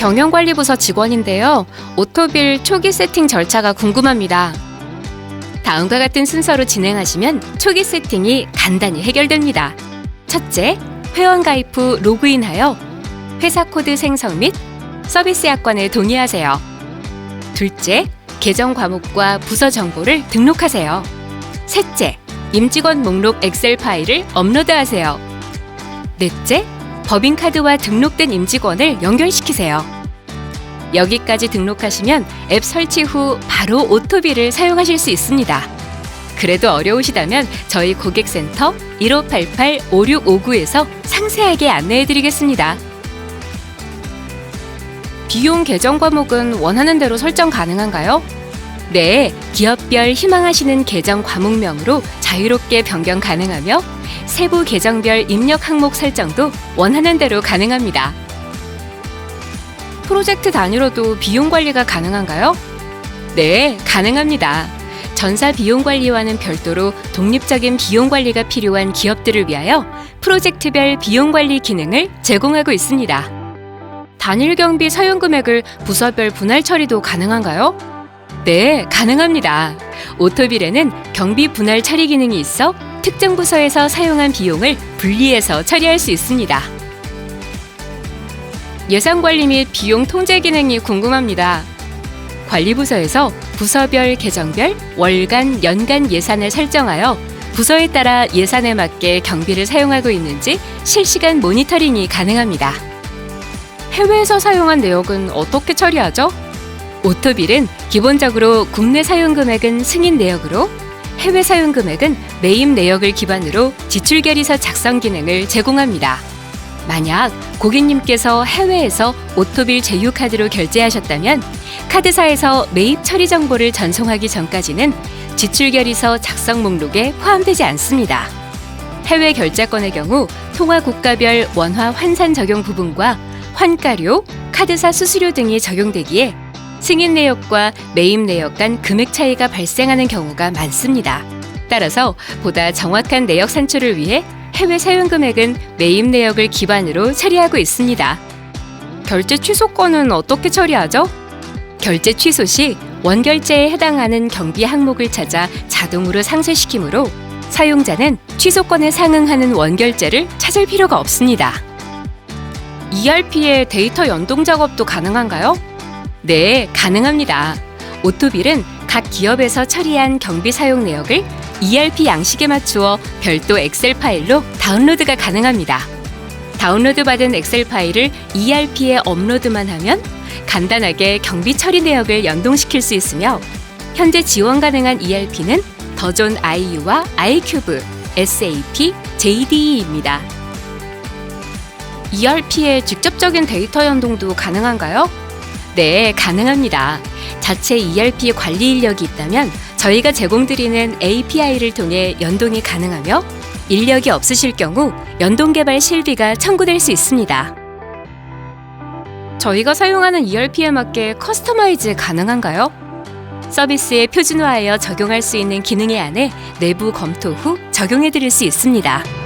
경영관리부서 직원인데요. 오토빌 초기 세팅 절차가 궁금합니다. 다음과 같은 순서로 진행하시면 초기 세팅이 간단히 해결됩니다. 첫째, 회원 가입 후 로그인하여 회사 코드 생성 및 서비스 약관에 동의하세요. 둘째, 계정 과목과 부서 정보를 등록하세요. 셋째, 임직원 목록 엑셀 파일을 업로드하세요. 넷째, 법인카드와 등록된 임직원을 연결시키세요. 여기까지 등록하시면 앱 설치 후 바로 오토비를 사용하실 수 있습니다. 그래도 어려우시다면 저희 고객센터 1588-5659에서 상세하게 안내해 드리겠습니다. 비용 계정 과목은 원하는 대로 설정 가능한가요? 네, 기업별 희망하시는 계정 과목명으로 자유롭게 변경 가능하며 세부 계정별 입력 항목 설정도 원하는 대로 가능합니다. 프로젝트 단위로도 비용 관리가 가능한가요? 네, 가능합니다. 전사 비용 관리와는 별도로 독립적인 비용 관리가 필요한 기업들을 위하여 프로젝트별 비용 관리 기능을 제공하고 있습니다. 단일 경비 사용 금액을 부서별 분할 처리도 가능한가요? 네, 가능합니다. 오토빌에는 경비 분할 처리 기능이 있어 특정 부서에서 사용한 비용을 분리해서 처리할 수 있습니다. 예산 관리 및 비용 통제 기능이 궁금합니다. 관리부서에서 부서별 계정별 월간, 연간 예산을 설정하여 부서에 따라 예산에 맞게 경비를 사용하고 있는지 실시간 모니터링이 가능합니다. 해외에서 사용한 내역은 어떻게 처리하죠? 오토빌은 기본적으로 국내 사용 금액은 승인 내역으로 해외 사용 금액은 매입 내역을 기반으로 지출 결의서 작성 기능을 제공합니다. 만약 고객님께서 해외에서 오토빌 제휴 카드로 결제하셨다면 카드사에서 매입 처리 정보를 전송하기 전까지는 지출 결의서 작성 목록에 포함되지 않습니다. 해외 결제권의 경우 통화 국가별 원화 환산 적용 부분과 환가료, 카드사 수수료 등이 적용되기에 승인 내역과 매입 내역 간 금액 차이가 발생하는 경우가 많습니다. 따라서 보다 정확한 내역 산출을 위해 해외 사용 금액은 매입 내역을 기반으로 처리하고 있습니다. 결제 취소권은 어떻게 처리하죠? 결제 취소 시 원결제에 해당하는 경비 항목을 찾아 자동으로 상쇄시키므로 사용자는 취소권에 상응하는 원결제를 찾을 필요가 없습니다. ERP의 데이터 연동 작업도 가능한가요? 네, 가능합니다. 오토빌은 각 기업에서 처리한 경비 사용 내역을 ERP 양식에 맞추어 별도 엑셀 파일로 다운로드가 가능합니다. 다운로드 받은 엑셀 파일을 ERP에 업로드만 하면 간단하게 경비 처리 내역을 연동시킬 수 있으며 현재 지원 가능한 ERP는 더존 IU와 iCube, SAP, JDE입니다. ERP의 직접적인 데이터 연동도 가능한가요? 네, 가능합니다. 자체 ERP 관리 인력이 있다면 저희가 제공드리는 API를 통해 연동이 가능하며 인력이 없으실 경우 연동 개발 실비가 청구될 수 있습니다. 저희가 사용하는 ERP에 맞게 커스터마이즈 가능한가요? 서비스에 표준화하여 적용할 수 있는 기능에 한해 내부 검토 후 적용해 드릴 수 있습니다.